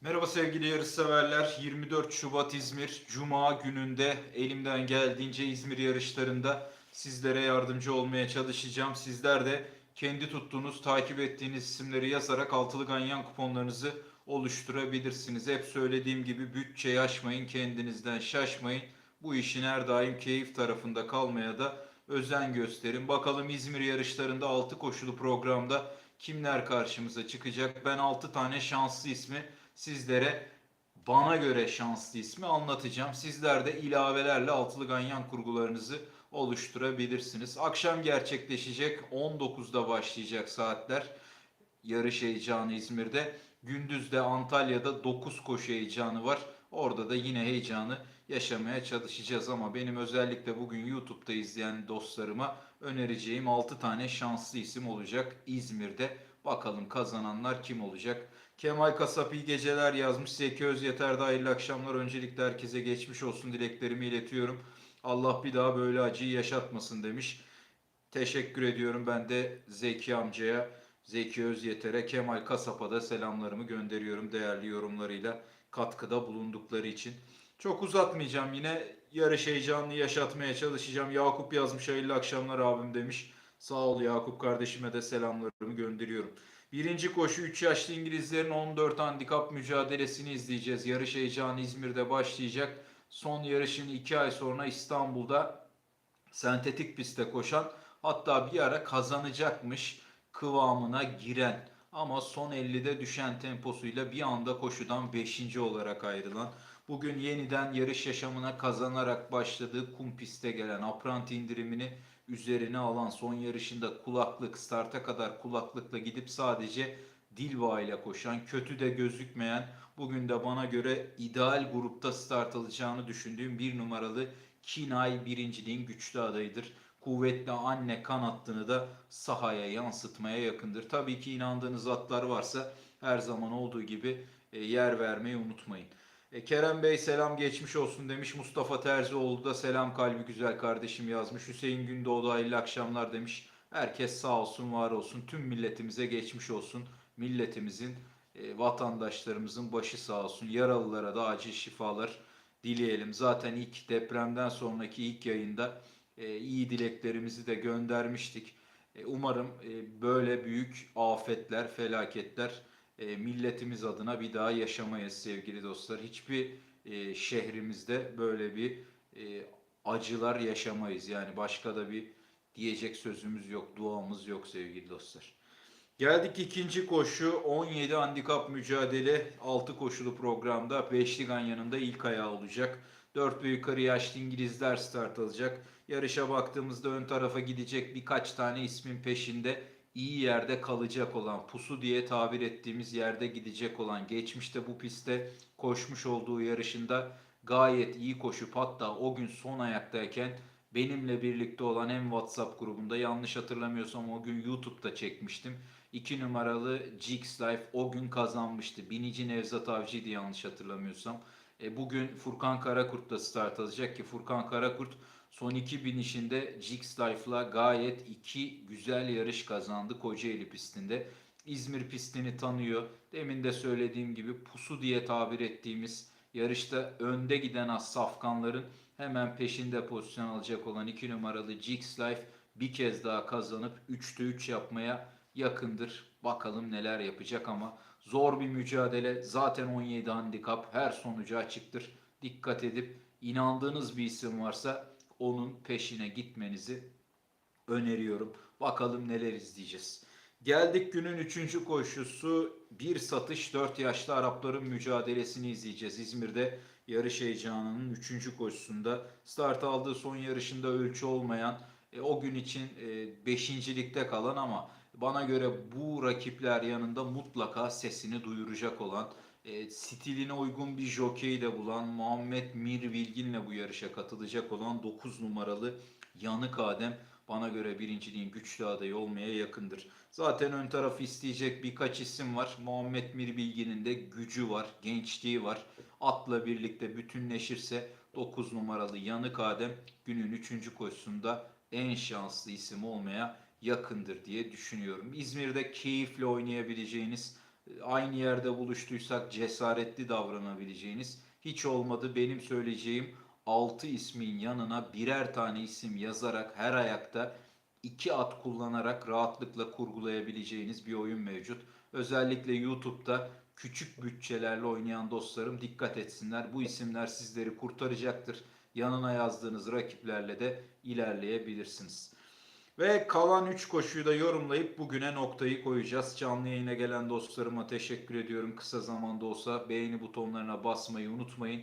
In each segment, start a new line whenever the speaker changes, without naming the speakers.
Merhaba sevgili yarışseverler. 24 Şubat İzmir Cuma gününde elimden geldiğince İzmir yarışlarında sizlere yardımcı olmaya çalışacağım. Sizler de kendi tuttuğunuz, takip ettiğiniz isimleri yazarak altılı ganyan kuponlarınızı oluşturabilirsiniz. Hep söylediğim gibi bütçeyi aşmayın, kendinizden şaşmayın. Bu işin her daim keyif tarafında kalmaya da özen gösterin. Bakalım İzmir yarışlarında 6 koşulu programda kimler karşımıza çıkacak? Ben 6 tane şanslı ismi sizlere bana göre şanslı ismi anlatacağım. Sizler de ilavelerle altılı ganyan kurgularınızı oluşturabilirsiniz. Akşam gerçekleşecek 19'da başlayacak saatler. Yarış heyecanı İzmir'de. Gündüz de Antalya'da 9 koşu heyecanı var. Orada da yine heyecanı yaşamaya çalışacağız ama benim özellikle bugün YouTube'da izleyen dostlarıma önereceğim 6 tane şanslı isim olacak İzmir'de. Bakalım kazananlar kim olacak? Kemal Kasap iyi geceler yazmış. Zeki Özyeter de hayırlı akşamlar. Öncelikle herkese geçmiş olsun dileklerimi iletiyorum. Allah bir daha böyle acıyı yaşatmasın demiş. Teşekkür ediyorum ben de Zeki amcaya, Zeki Özyeter'e, Kemal Kasap'a da selamlarımı gönderiyorum değerli yorumlarıyla katkıda bulundukları için. Çok uzatmayacağım yine yarış heyecanını yaşatmaya çalışacağım. Yakup yazmış hayırlı akşamlar abim demiş. Sağ ol Yakup kardeşime de selamlarımı gönderiyorum. Birinci koşu 3 yaşlı İngilizlerin 14 handikap mücadelesini izleyeceğiz. Yarış heyecanı İzmir'de başlayacak. Son yarışını 2 ay sonra İstanbul'da sentetik pistte koşan hatta bir ara kazanacakmış kıvamına giren ama son 50'de düşen temposuyla bir anda koşudan 5. olarak ayrılan bugün yeniden yarış yaşamına kazanarak başladığı kum piste gelen apranti indirimini üzerine alan son yarışında kulaklık starta kadar kulaklıkla gidip sadece Dilva ile koşan kötü de gözükmeyen bugün de bana göre ideal grupta start alacağını düşündüğüm bir numaralı Kinay birinciliğin güçlü adayıdır. Kuvvetli anne kanattığını da sahaya yansıtmaya yakındır. Tabii ki inandığınız atlar varsa her zaman olduğu gibi e, yer vermeyi unutmayın. E, Kerem Bey selam geçmiş olsun demiş. Mustafa Terzioğlu da selam kalbi güzel kardeşim yazmış. Hüseyin Gündoğdu hayırlı akşamlar demiş. Herkes sağ olsun var olsun. Tüm milletimize geçmiş olsun. Milletimizin, e, vatandaşlarımızın başı sağ olsun. Yaralılara da acil şifalar dileyelim. Zaten ilk depremden sonraki ilk yayında e, iyi dileklerimizi de göndermiştik. Umarım böyle büyük afetler, felaketler e, milletimiz adına bir daha yaşamayız sevgili dostlar. Hiçbir e, şehrimizde böyle bir e, acılar yaşamayız. Yani başka da bir diyecek sözümüz yok, duamız yok sevgili dostlar. Geldik ikinci koşu 17 handikap mücadele 6 koşulu programda Beşligan yanında ilk ayağı olacak. 4 ve yukarı yaşlı İngilizler start alacak. Yarışa baktığımızda ön tarafa gidecek birkaç tane ismin peşinde iyi yerde kalacak olan, pusu diye tabir ettiğimiz yerde gidecek olan, geçmişte bu pistte koşmuş olduğu yarışında gayet iyi koşup hatta o gün son ayaktayken benimle birlikte olan hem WhatsApp grubunda yanlış hatırlamıyorsam o gün YouTube'da çekmiştim. 2 numaralı Jix Life o gün kazanmıştı. Binici Nevzat Avcı'ydı yanlış hatırlamıyorsam. E, bugün Furkan Karakurt da start alacak ki Furkan Karakurt son iki binişinde Jix Life'la gayet iki güzel yarış kazandı Kocaeli pistinde. İzmir pistini tanıyor. Demin de söylediğim gibi pusu diye tabir ettiğimiz yarışta önde giden az safkanların hemen peşinde pozisyon alacak olan 2 numaralı Jix Life bir kez daha kazanıp 3'te 3 yapmaya yakındır. Bakalım neler yapacak ama zor bir mücadele. Zaten 17 handikap her sonucu açıktır. Dikkat edip inandığınız bir isim varsa onun peşine gitmenizi öneriyorum. Bakalım neler izleyeceğiz. Geldik günün 3. koşusu. Bir satış 4 yaşlı Arapların mücadelesini izleyeceğiz. İzmir'de yarış heyecanının 3. koşusunda start aldığı son yarışında ölçü olmayan e, o gün için 5. E, ligde kalan ama bana göre bu rakipler yanında mutlaka sesini duyuracak olan e, stiline uygun bir jockey de bulan Muhammed Mir Bilgin'le bu yarışa katılacak olan 9 numaralı Yanık Adem bana göre birinciliğin güçlü adayı olmaya yakındır. Zaten ön tarafı isteyecek birkaç isim var. Muhammed Mir Bilgin'in de gücü var, gençliği var. Atla birlikte bütünleşirse 9 numaralı Yanık Adem günün 3. koşusunda en şanslı isim olmaya yakındır diye düşünüyorum. İzmir'de keyifle oynayabileceğiniz aynı yerde buluştuysak cesaretli davranabileceğiniz hiç olmadı benim söyleyeceğim 6 ismin yanına birer tane isim yazarak her ayakta iki at kullanarak rahatlıkla kurgulayabileceğiniz bir oyun mevcut. Özellikle YouTube'da küçük bütçelerle oynayan dostlarım dikkat etsinler. Bu isimler sizleri kurtaracaktır. Yanına yazdığınız rakiplerle de ilerleyebilirsiniz. Ve kalan 3 koşuyu da yorumlayıp bugüne noktayı koyacağız. Canlı yayına gelen dostlarıma teşekkür ediyorum. Kısa zamanda olsa beğeni butonlarına basmayı unutmayın.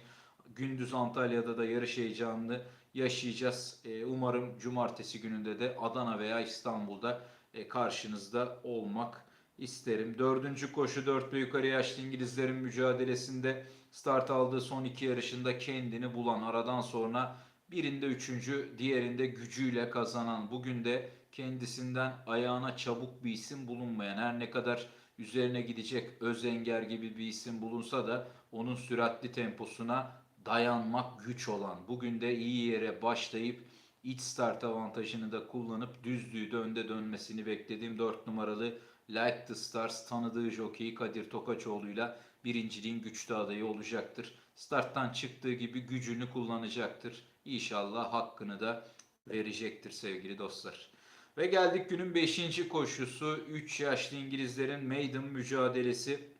Gündüz Antalya'da da yarış heyecanını yaşayacağız. Ee, Umarım cumartesi gününde de Adana veya İstanbul'da e, karşınızda olmak isterim. Dördüncü koşu dört ve yukarı yaşlı İngilizlerin mücadelesinde start aldığı son iki yarışında kendini bulan aradan sonra birinde üçüncü diğerinde gücüyle kazanan bugün de kendisinden ayağına çabuk bir isim bulunmayan her ne kadar üzerine gidecek Özenger gibi bir isim bulunsa da onun süratli temposuna dayanmak güç olan bugün de iyi yere başlayıp iç start avantajını da kullanıp düzlüğü de önde dönmesini beklediğim 4 numaralı Like the Stars tanıdığı jockey Kadir Tokaçoğlu'yla birinciliğin güçlü adayı olacaktır. Starttan çıktığı gibi gücünü kullanacaktır. İnşallah hakkını da verecektir sevgili dostlar. Ve geldik günün 5. koşusu 3 yaşlı İngilizlerin maiden mücadelesi.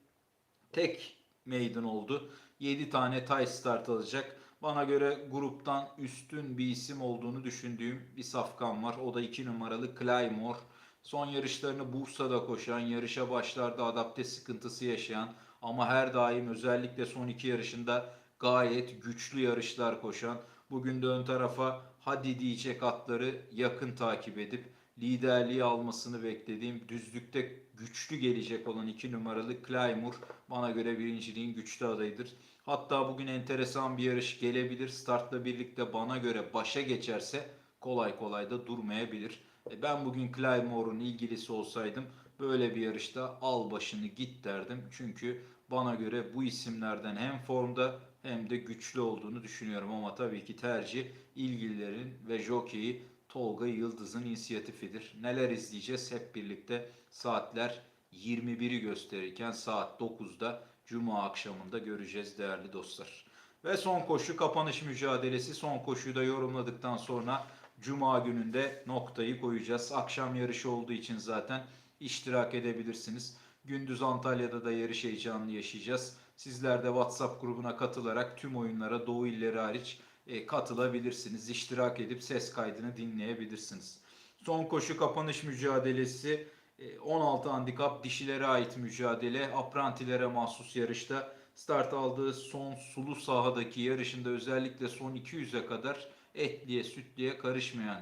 Tek maiden oldu. 7 tane tay start alacak. Bana göre gruptan üstün bir isim olduğunu düşündüğüm bir safkan var. O da 2 numaralı Claymore. Son yarışlarını Bursa'da koşan, yarışa başlarda adapte sıkıntısı yaşayan ama her daim özellikle son iki yarışında gayet güçlü yarışlar koşan, bugün de ön tarafa hadi diyecek atları yakın takip edip liderliği almasını beklediğim düzlükte güçlü gelecek olan iki numaralı Claymore bana göre birinciliğin güçlü adayıdır. Hatta bugün enteresan bir yarış gelebilir. Startla birlikte bana göre başa geçerse kolay kolay da durmayabilir. E, Ben bugün Claymore'un ilgilisi olsaydım böyle bir yarışta al başını git derdim. Çünkü bana göre bu isimlerden hem formda hem de güçlü olduğunu düşünüyorum. Ama tabii ki tercih ilgililerin ve jockey'i Tolga Yıldız'ın inisiyatifidir. Neler izleyeceğiz hep birlikte saatler 21'i gösterirken saat 9'da Cuma akşamında göreceğiz değerli dostlar. Ve son koşu kapanış mücadelesi. Son koşuyu da yorumladıktan sonra Cuma gününde noktayı koyacağız. Akşam yarışı olduğu için zaten iştirak edebilirsiniz. Gündüz Antalya'da da yarış heyecanını yaşayacağız. Sizler de WhatsApp grubuna katılarak tüm oyunlara Doğu illeri hariç e, katılabilirsiniz. İştirak edip ses kaydını dinleyebilirsiniz. Son koşu kapanış mücadelesi e, 16 handikap dişilere ait mücadele. Aprantilere mahsus yarışta start aldığı son sulu sahadaki yarışında özellikle son 200'e kadar etliye sütliye karışmayan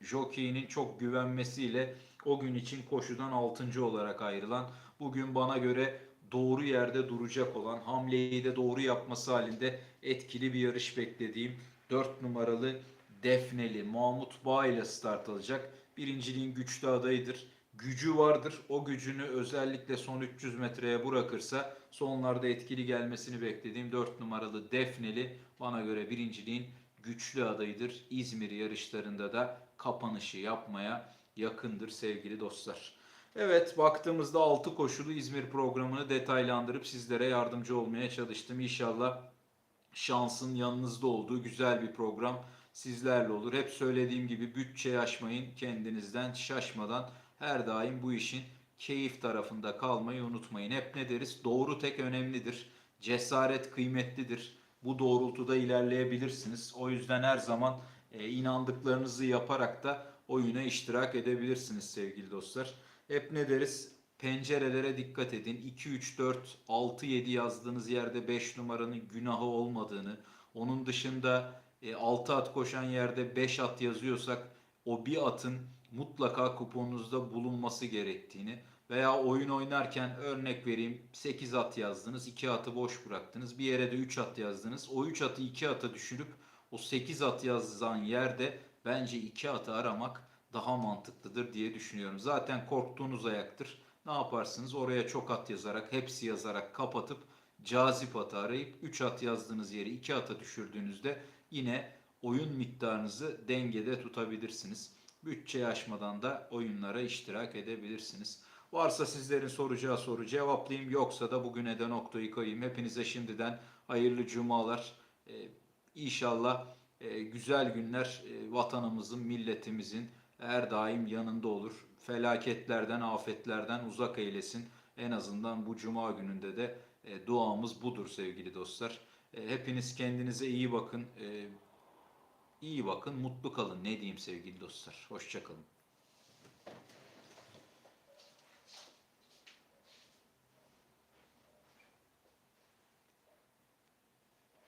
jokeyinin çok güvenmesiyle o gün için koşudan 6. olarak ayrılan bugün bana göre doğru yerde duracak olan hamleyi de doğru yapması halinde etkili bir yarış beklediğim 4 numaralı Defneli Mahmut Bağ ile start alacak. Birinciliğin güçlü adayıdır. Gücü vardır. O gücünü özellikle son 300 metreye bırakırsa sonlarda etkili gelmesini beklediğim 4 numaralı Defneli bana göre birinciliğin güçlü adayıdır. İzmir yarışlarında da kapanışı yapmaya yakındır sevgili dostlar. Evet baktığımızda 6 koşulu İzmir programını detaylandırıp sizlere yardımcı olmaya çalıştım. İnşallah şansın yanınızda olduğu güzel bir program sizlerle olur. Hep söylediğim gibi bütçe aşmayın kendinizden şaşmadan her daim bu işin keyif tarafında kalmayı unutmayın. Hep ne deriz? Doğru tek önemlidir. Cesaret kıymetlidir. Bu doğrultuda ilerleyebilirsiniz. O yüzden her zaman e, inandıklarınızı yaparak da oyuna iştirak edebilirsiniz sevgili dostlar. Hep ne deriz? Pencerelere dikkat edin. 2, 3, 4, 6, 7 yazdığınız yerde 5 numaranın günahı olmadığını, onun dışında e, 6 at koşan yerde 5 at yazıyorsak o bir atın mutlaka kuponunuzda bulunması gerektiğini veya oyun oynarken örnek vereyim 8 at yazdınız 2 atı boş bıraktınız bir yere de 3 at yazdınız o 3 atı 2 ata düşürüp o 8 at yazan yerde bence 2 atı aramak daha mantıklıdır diye düşünüyorum. Zaten korktuğunuz ayaktır. Ne yaparsınız? Oraya çok at yazarak, hepsi yazarak kapatıp cazip atı arayıp 3 at yazdığınız yeri 2 ata düşürdüğünüzde yine oyun miktarınızı dengede tutabilirsiniz. Bütçe aşmadan da oyunlara iştirak edebilirsiniz. Varsa sizlerin soracağı soru cevaplayayım. Yoksa da bugüne de noktayı koyayım. Hepinize şimdiden hayırlı cumalar. Ee, İnşallah e, güzel günler e, vatanımızın, milletimizin her daim yanında olur. Felaketlerden, afetlerden uzak eylesin. En azından bu cuma gününde de e, duamız budur sevgili dostlar. E, hepiniz kendinize iyi bakın. E, iyi bakın, mutlu kalın. Ne diyeyim sevgili dostlar. Hoşçakalın.